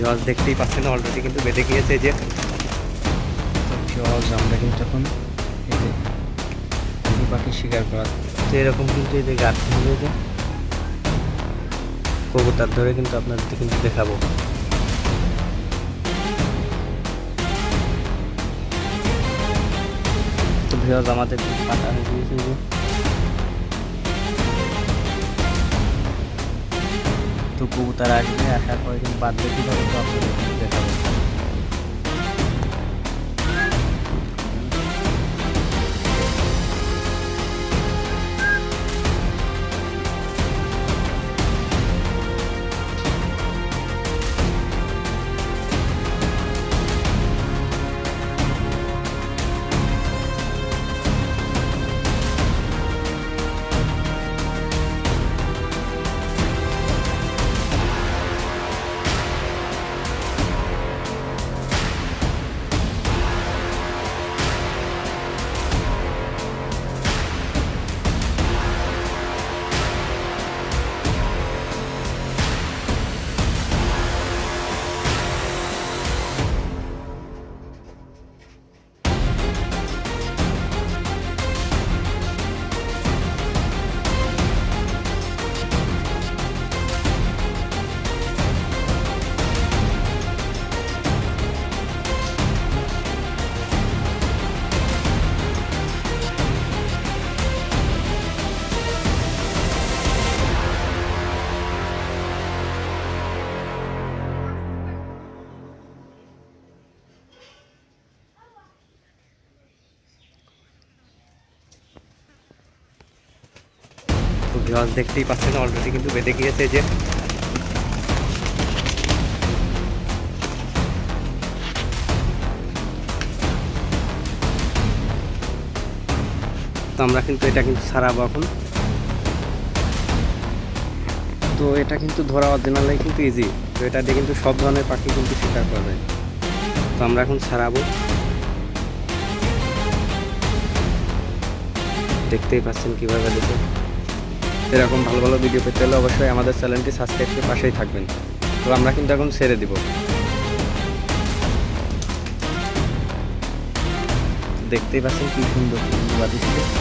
জজ দেখতেই পাচ্ছেন অলরেডি কিন্তু বেঁধে গিয়েছে এই যে। জজ আমরা কিন্তু এখন এই যে পাখি শিকার করা তো এরকম কিন্তু এই যে গাছ যে কবুতর ধরে কিন্তু আপনাদের কিন্তু দেখাবো। তো আমাদের কিন্তু পাতা হয়ে গিয়েছে যে। কবুতর আসবে আসার কিন্তু বাদ দিয়ে ধরে ভিওয়ার্স দেখতেই পাচ্ছেন অলরেডি কিন্তু বেঁধে গিয়েছে যে। তো আমরা কিন্তু এটা কিন্তু সারাবো এখন। তো এটা কিন্তু ধরা অরিজিনালাই কিন্তু ইজি তো এটা দিয়ে কিন্তু সব ধরনের পাখি কিন্তু শিকার করা যায়। তো আমরা এখন ছাড়াবো দেখতেই পাচ্ছেন কীভাবে দেখে এরকম ভালো ভালো ভিডিও পেতে হলে অবশ্যই আমাদের চ্যানেলটি সাবস্ক্রাইব করে পাশেই থাকবেন। তো আমরা কিন্তু এখন ছেড়ে দিব। দেখতেই পাচ্ছেন কি সুন্দর ছিল।